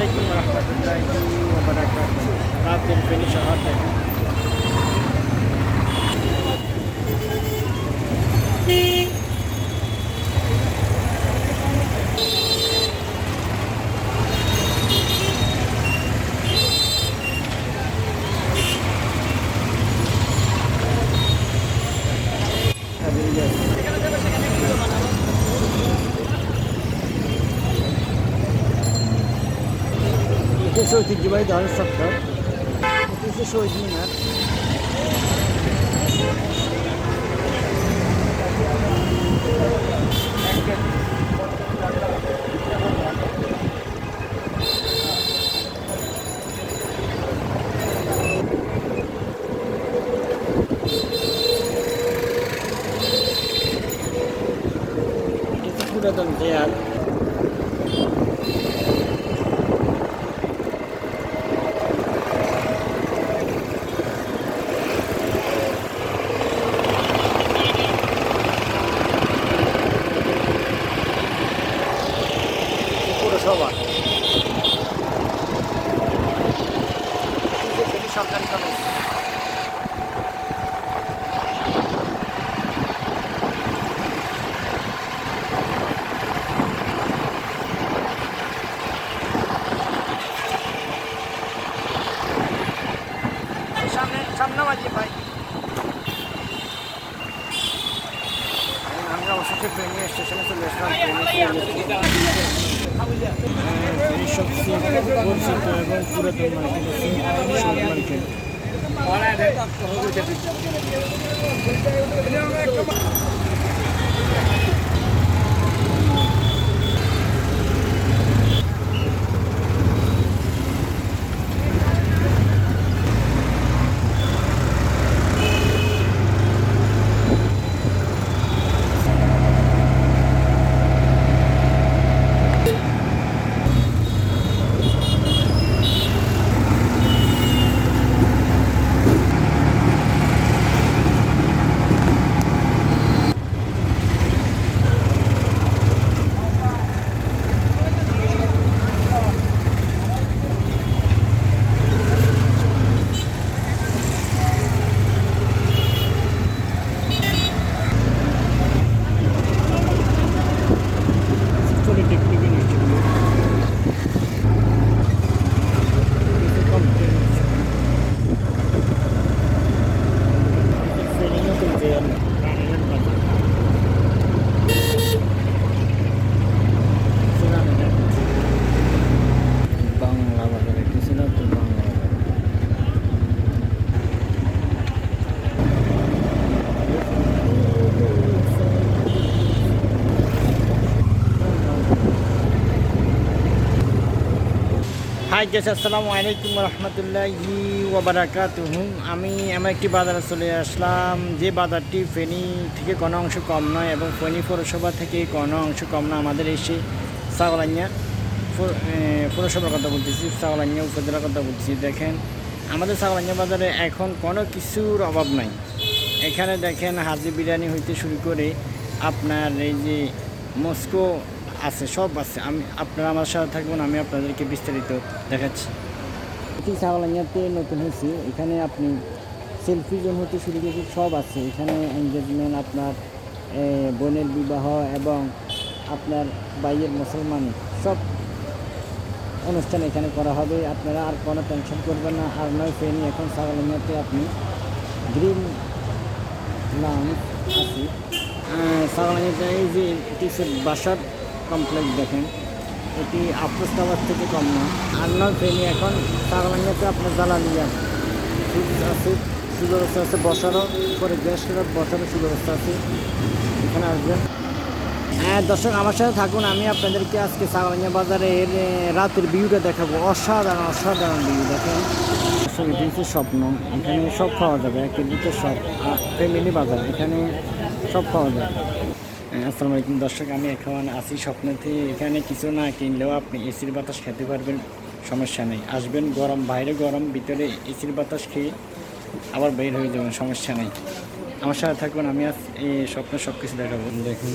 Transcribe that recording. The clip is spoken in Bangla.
আলাইকুম রহমতুল্লাহি ওয়া বারাকাতুহু রাতের ফেনী শহর থেকে একুশে ঐতিহ্যবাহী ধানের সপ্তাহ একুশে শহীদ মিনার এটা পুরাতন দেয়াল সামনে সামনে বাজিয়ে ভাই। আমরা অবশেষে ট্রেন স্টেশনে চলে আসলাম। ট্রেনে সবচেয়ে পরিচিত এবং পুরাতন মার্কেট আছে শহর মার্কেট পলিটেকনিক ইনস্টিটিউট বাংলা বাজারে কিছু না তো বাংলা বাজার হাই গেস আসসালামু আলাইকুম রহমতুল্লাহি ওবরাকাতুহু আমি আমার একটি বাজারে চলে আসলাম, যে বাজারটি ফেনী থেকে কোনো অংশ কম নয় এবং ফেনী পৌরসভা থেকে কোনো অংশ কম না আমাদের এসে সাগলাইয়া পৌরসভার কথা বলতেছি সাগলাইয়া উপজেলার কথা বলতেছি। দেখেন, আমাদের সাগলাইয়া বাজারে এখন কোনো কিছুর অভাব নাই। এখানে দেখেন হাজি বিরিয়ানি হইতে শুরু করে আপনার এই যে মস্কো আছে, সব আছে। আমি, আপনারা আমার সাথে থাকবেন, আমি আপনাদেরকে বিস্তারিত দেখাচ্ছি। এটি সাগলাইয়াতে নতুন হয়েছে। এখানে আপনি সেলফি জোন হতে শুরু করে সব আছে। এখানে এনগেজমেন্ট আপনার বোনের বিবাহ এবং আপনার বাইয়ের মুসলমান, সব অনুষ্ঠান এখানে করা হবে। আপনারা আর কোনো টেনশন করবেন না। আর নয় ফেনি এখন সাগলাইয়াতে আপনি গ্রিন লাউন্স আছে। সাগলাইয়াতে এই যে বাসার কমপ্লেক্স দেখেন। এটি আফরোজ টাওয়ার থেকে কম না। আর নয় ফেনি এখন সাগলাইয়াতে আপনার জ্বালানি আছে সুব্যবস্থা আছে বসারও পরে গ্যাস ফেরত বসারও সুব্যবস্থা আছে। এখানে আসবেন। হ্যাঁ দর্শক আমার সাথে থাকুন। আমি আপনাদেরকে আজকে সাগলাইয়া বাজারের এ, রাতের ভিউটা দেখাবো। অসাধারণ অসাধারণ ভিউ দেখেন। এটি হচ্ছে স্বপ্ন। এখানে সব পাওয়া যাবে। একের ভিতরে সব। ফ্যামিলি বাজার এখানে সব পাওয়া হ্যাঁ, আসসালামু আলাইকুম দর্শক, আমি এখন আছি স্বপ্নতে। এখানে কিছু না কিনলেও আপনি এসির বাতাস খেতে পারবেন, সমস্যা নেই। আসবেন গরম, বাইরে গরম, ভিতরে এসির বাতাস খেয়ে আবার বের হয়ে যাবেন, সমস্যা নেই। আমার সাথে থাকুন, আমি আজ এই স্বপ্ন সব কিছু দেখাবো। দেখুন।